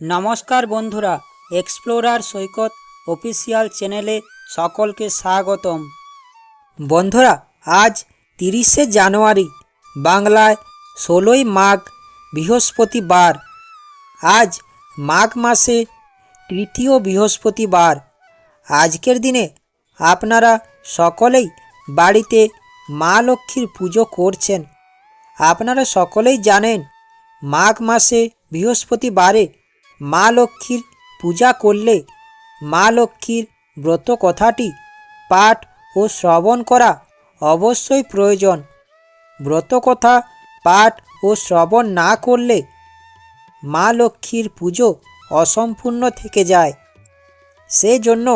নমস্কার বন্ধুরা এক্সপ্লোরার সৈকত অফিসিয়াল চ্যানেলে সকলকে স্বাগতম। বন্ধুরা, আজ তিরিশে জানুয়ারি, বাংলায় ষোলোই মাঘ, বৃহস্পতিবার। আজ মাঘ মাসে তৃতীয় বৃহস্পতিবার। আজকের দিনে আপনারা সকলেই বাড়িতে মা লক্ষ্মীর পুজো করছেন। আপনারা সকলেই জানেন, মাঘ মাসে বৃহস্পতিবারে মা লক্ষ্মীর পূজা করলে মা লক্ষ্মীর ব্রত কথাটি পাঠ ও শ্রবণ করা অবশ্যই প্রয়োজন। ব্রত কথা পাঠ ও শ্রবণ না করলে মা লক্ষ্মীর পুজো অসম্পূর্ণ থেকে যায়। সেজন্য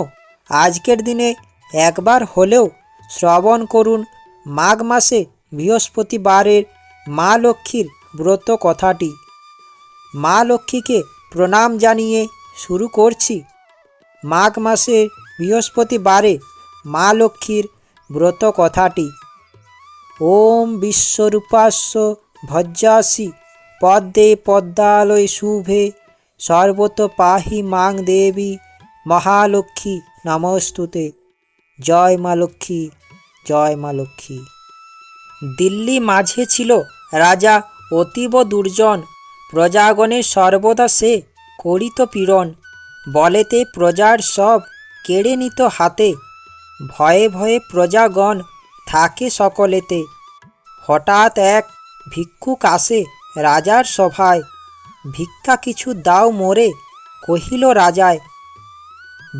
আজকের দিনে একবার হলেও শ্রবণ করুন মাঘ মাসে বৃহস্পতিবারের মা লক্ষ্মীর ব্রত কথাটি মা লক্ষ্মীকে প্রণাম জানিয়ে শুরু করছি। মাঘ মাসে বৃহস্পতিবারে মা লক্ষ্মীর ব্রত কথাটি। ওম বিশ্বরূপাস্য ভজ্জাসি পদ্মে পদ্মালয় শুভে সর্বত পাহি মাং দেবী মহালক্ষ্মী নমস্তুতে। জয় মা লক্ষ্মী, জয় মা লক্ষ্মী। দিল্লি মাঝে ছিল রাজা অতীব দুর্জন প্রজাগণের সর্বদা সে করিত পীড়ন। বলেতে প্রজার সব কেড়ে নিত হাতে। ভয়ে ভয়ে প্রজাগণ থাকে সকলেতে। হঠাৎ এক ভিক্ষুক আসে রাজার সভায়। ভিক্ষা কিছু দাও মোরে, কহিল রাজায়।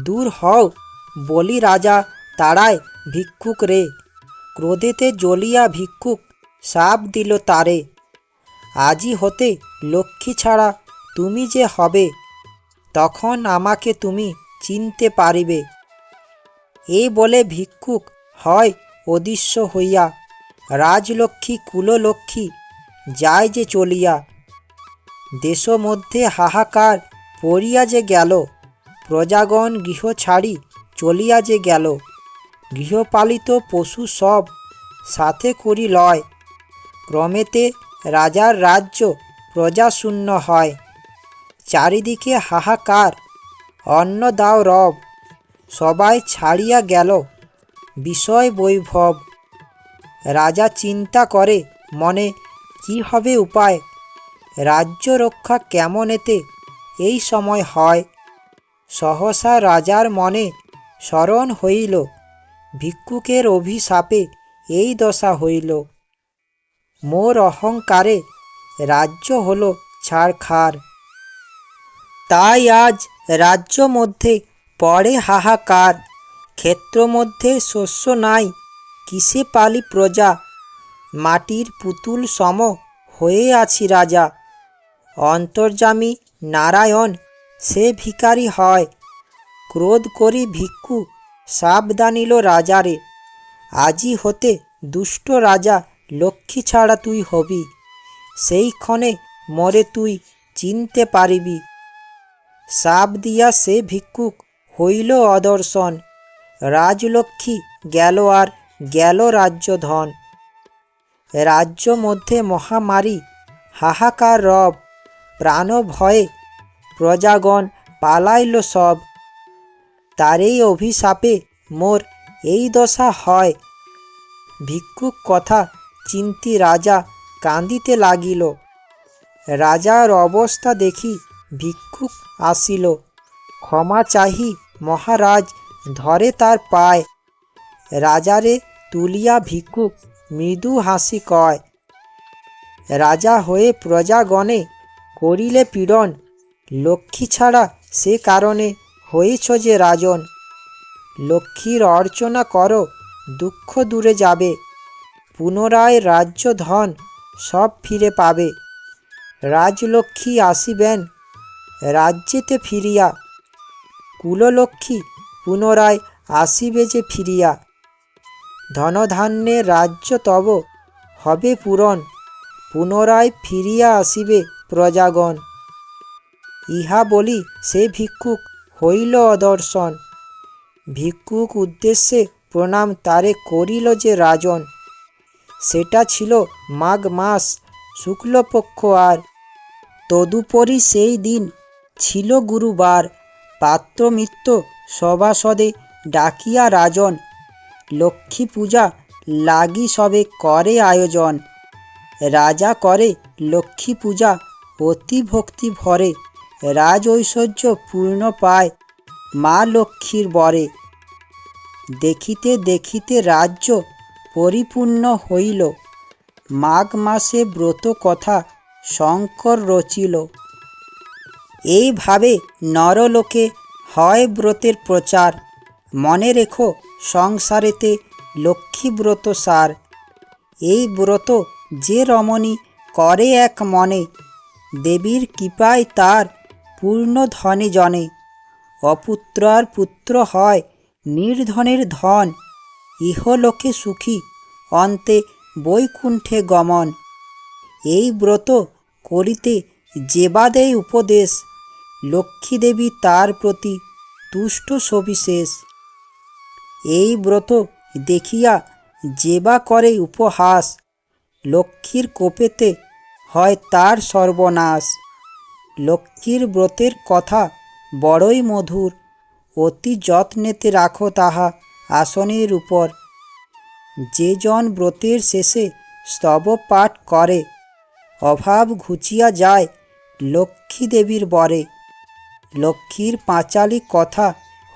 দূর হও, বলি রাজা, তাড়ায় ভিক্ষুক রে। ক্রোধেতে জ্বলিয়া ভিক্ষুক সাপ দিল তারে। আজি হতে লক্ষ্মী ছাড়া তুমি যে হবে, তখন আমাকে তুমি চিনতে পারিবে। এই বলে ভিক্ষুক হয় অদৃশ্য হইয়া, রাজলক্ষ্মী, কুললক্ষ্মী যায় যে চলিয়া। দেশ মধ্যে হাহাকার পড়িয়া যে গেল, প্রজাগণ গৃহ ছাড়ি চলিয়া যে গেল, গৃহপালিত পশু সব সাথে করি লয়। ক্রমেতে রাজার রাজ্য প্রজাশূন্য হয়। চারিদিকে হাহাকার। অন্ন দাও রব। সবাই ছাড়িয়া গেল। বিষয় বৈভব। রাজা চিন্তা করে, মনে, কি হবে উপায়? রাজ্য রক্ষা কেমন এতে? এই সময় হয়। সহসা রাজার মনে স্মরণ হইল। ভিক্ষুকের অভিশাপে এই দশা হইল। মোর অহংকারে রাজ্য হলো ছাড়খার। তাই আজ রাজ্য মধ্যে পড়ে হাহাকার। ক্ষেত্র মধ্যে শস্য নাই, কিসে পালি প্রজা? মাটির পুতুল সম হয়ে আছি রাজা। অন্তর্যামী নারায়ণ, সে ভিকারি হয়। ক্রোধ করি ভিক্ষু সাবধানিল রাজারে। আজি হতে দুষ্ট রাজা, লক্ষ্মী ছাড়া তুই হবি। সেই ক্ষণে মরে তুই চিনতে পারিবি। সাপ দিয়া সে ভিক্ষুক হইল অদর্শন। রাজলক্ষ্মী গেল আর গেল রাজ্য ধন রাজ্য মধ্যে মহামারী, হাহাকার রব প্রাণ ভয়ে প্রজাগণ পালাইল সব। তারই অভিশাপে মোর এই দশা হয়। ভিক্ষুক কথা চিন্তি রাজা কান্দিতে লাগিল। রাজার অবস্থা দেখি ভিক্ষুক আসিল। ক্ষমা চাহি মহারাজ, ধরে তার পায়। রাজারে তুলিয়া ভিক্ষুক মৃদু হাসি কয়, রাজা হয়ে প্রজাগণে করিলে পীড়ন, লক্ষ্মী ছাড়া সে কারণে হয়েছ যে রাজন। লক্ষ্মীর অর্চনা করো, দুঃখ দূরে যাবে। পুনরায় রাজ্য ধন সব ফিরে পাবে। রাজলক্ষ্মী আসিবেন, রাজ্যেতে ফিরিয়া। কুললক্ষ্মী পুনরায় আসিবে যে ফিরিয়া। ধনধান্যে রাজ্য তব হবে পূরণ, পুনরায় ফিরিয়া আসিবে প্রজাগণ। ইহা বলি সে ভিক্ষুক হইল অদর্শন। ভিক্ষুক উদ্দেশ্যে প্রণাম তারে করিল যে রাজন। সেটা ছিল মাঘ মাস, শুক্লপক্ষ আর তদুপরি সেই দিন ছিল গুরুবার। পাত্র মিত্র সভাসদে ডাকিয়া রাজন, লক্ষ্মী পূজা লাগি সবে করে আয়োজন। রাজা করে লক্ষ্মী পূজা অতি ভক্তি ভরে, রাজ ঐশ্বর্য পূর্ণ পায় মা লক্ষ্মীর বরে। দেখিতে দেখিতে রাজ্য পরিপূর্ণ হইল। মাঘ মাসে ব্রত কথা শঙ্কর রচিল। এইভাবে নরলোকে হয় ব্রতের প্রচার। মনে রেখো সংসারেতে লক্ষ্মী ব্রত সার। এই ব্রত যে রমণী করে এক মনে, দেবীর কৃপায় তার পূর্ণ ধনে জনে। অপুত্র আর পুত্র হয় নির্ধনের ধন। ইহলোকে সুখী, অন্তে বৈকুণ্ঠে গমন। এই ব্রত করিতে যেবা দেয় উপদেশ লক্ষ্মী দেবী তার প্রতি তুষ্ট সবিশেষ। এই ব্রত দেখিয়া যেবা করে উপহাস, লক্ষ্মীর কোপেতে হয় তার সর্বনাশ। লক্ষ্মীর ব্রতের কথা বড়ই মধুর, অতি যত্নেতে রাখো তাহা। আসনের উপর। যে জন ব্রতের শেষে স্তব পাঠ করে, অভাব ঘুচিয়া যায় লক্ষ্মী দেবীর বরে। লক্ষ্মীর পাঁচালি কথা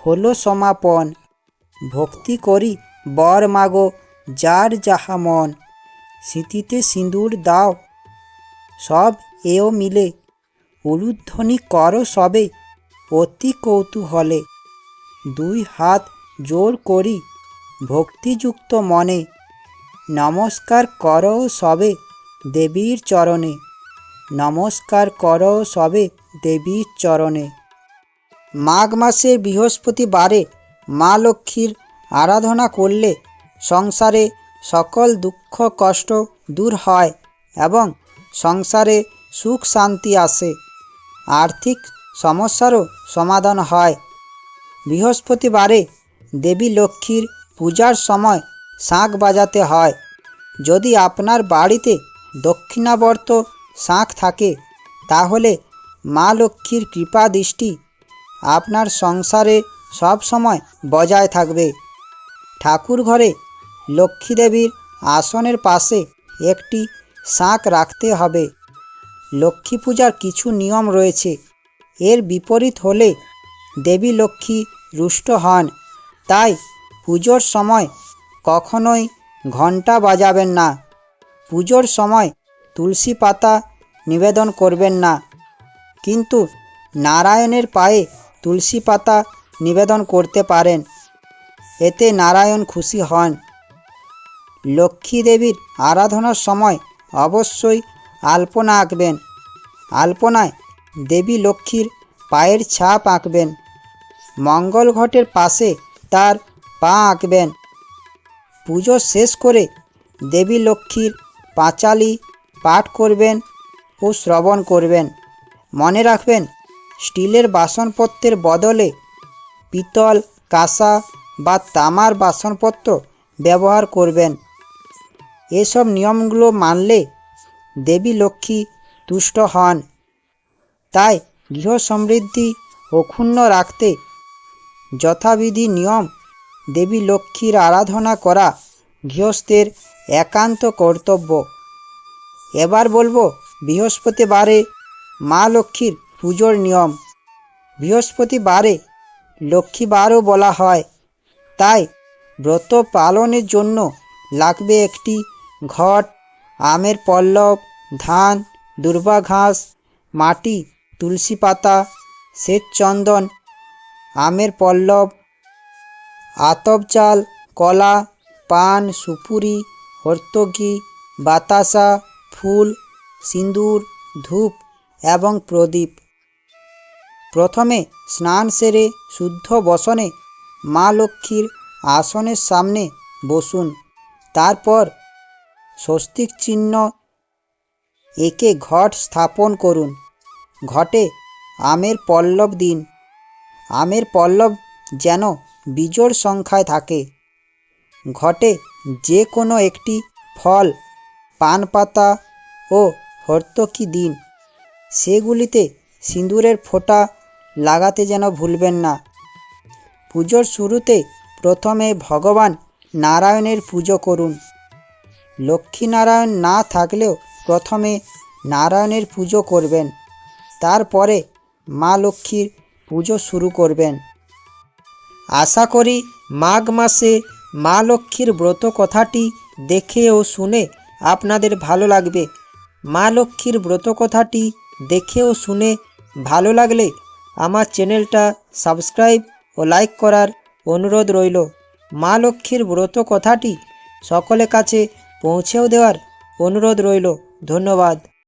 হলো সমাপন। ভক্তি করি বর মাগো, যার যাহা মন। স্মৃতিতে সিঁদুর দাও, সব এও মিলে। উলুধ্বনি করো সবে অতি কৌতূহলে। দুই হাত জোর করি ভক্তিযুক্ত মনে। নমস্কার করো সবে দেবীর চরণে। নমস্কার করো সবে দেবীর চরণে। মাঘ মাসের বৃহস্পতিবারে মা লক্ষ্মীর আরাধনা করলে সংসারে সকল দুঃখ কষ্ট দূর হয় এবং সংসারে সুখ শান্তি আসে। আর্থিক সমস্যারও সমাধান হয়। বৃহস্পতিবারে দেবী লক্ষ্মীর পূজার সময় শাঁখ বাজাতে হয়। যদি আপনার বাড়িতে দক্ষিণাবর্ত শাঁখ থাকে, তাহলে মা লক্ষ্মীর কৃপা দৃষ্টি আপনার সংসারে সব সময় বজায় থাকবে। ঠাকুর ঘরে লক্ষ্মী দেবীর আসনের পাশে একটি শাঁখ রাখতে হবে। লক্ষ্মী পূজার কিছু নিয়ম রয়েছে। এর বিপরীত হলে দেবী লক্ষ্মী রুষ্ট হন। তাই পুজোর সময় কখনোই ঘণ্টা বাজাবেন না। পুজোর সময় তুলসী পাতা নিবেদন করবেন না। কিন্তু নারায়ণের পায়ে তুলসী পাতা নিবেদন করতে পারেন। এতে নারায়ণ খুশি হন। লক্ষ্মী দেবীর আরাধনার সময় অবশ্যই আলপনা আঁকবেন। আলপনায় দেবী লক্ষ্মীর পায়ের ছাপ আঁকবেন। মঙ্গল ঘটের পাশে তার পা আঁকবেন। পুজো শেষ করে দেবী লক্ষ্মীর পাঁচালি পাঠ করবেন ও শ্রবণ করবেন। মনে রাখবেন, স্টিলের বাসনপত্রের বদলে পিতল, কাঁসা বা তামার বাসনপত্র ব্যবহার করবেন। এসব নিয়মগুলো মানলে দেবী লক্ষ্মী তুষ্ট হন। তাই গৃহ সমৃদ্ধি অক্ষুণ্ণ রাখতে যথাবিধি নিয়ম দেবী লক্ষ্মীর আরাধনা করা গৃহস্থের একান্ত কর্তব্য। এবার বলব, বৃহস্পতিবারে মা লক্ষ্মীর পুজোর নিয়ম। বৃহস্পতিবারে লক্ষ্মীবারও বলা হয়। তাই ব্রত পালনের জন্য লাগবে একটি ঘট, আমের পল্লব, ধান, দুর্বা ঘাস, মাটি, তুলসী পাতা, শ্বেত চন্দন আমের পল্লব, আতপ চাল, কলা, পান, সুপুরি, হর্তকি, বাতাসা, ফুল, সিঁদুর, ধূপ এবং প্রদীপ। প্রথমে স্নান সেরে শুদ্ধ বসনে মা লক্ষ্মীর আসনের সামনে বসুন। তারপর স্বস্তিক চিহ্ন একে ঘট স্থাপন করুন। ঘটে আমের পল্লব দিন। আমের পল্লব যেন বিজোড় সংখ্যায় থাকে। ঘটে যে কোনো একটি ফল পান পাতা ও হর্তকি দিন। সেগুলিতে সিঁদুরের ফোঁটা লাগাতে যেন ভুলবেন না। পুজোর শুরুতে প্রথমে ভগবান নারায়ণের পুজো করুন। লক্ষ্মীনারায়ণ না থাকলেও প্রথমে নারায়ণের পুজো করবেন। তারপরে মা লক্ষ্মীর পুজো শুরু করবেন। আশা করি মাঘ মাসে মা লক্ষ্মীর ব্রত কথাটি দেখে ও শুনে আপনাদের ভালো লাগবে। মা লক্ষ্মীর ব্রত কথাটি দেখে ও শুনে ভালো লাগলে আমার চ্যানেলটা সাবস্ক্রাইব ও লাইক করার অনুরোধ রইল। মা লক্ষ্মীর ব্রত কথাটি সকলের কাছে পৌঁছেও দেওয়ার অনুরোধ রইল। ধন্যবাদ।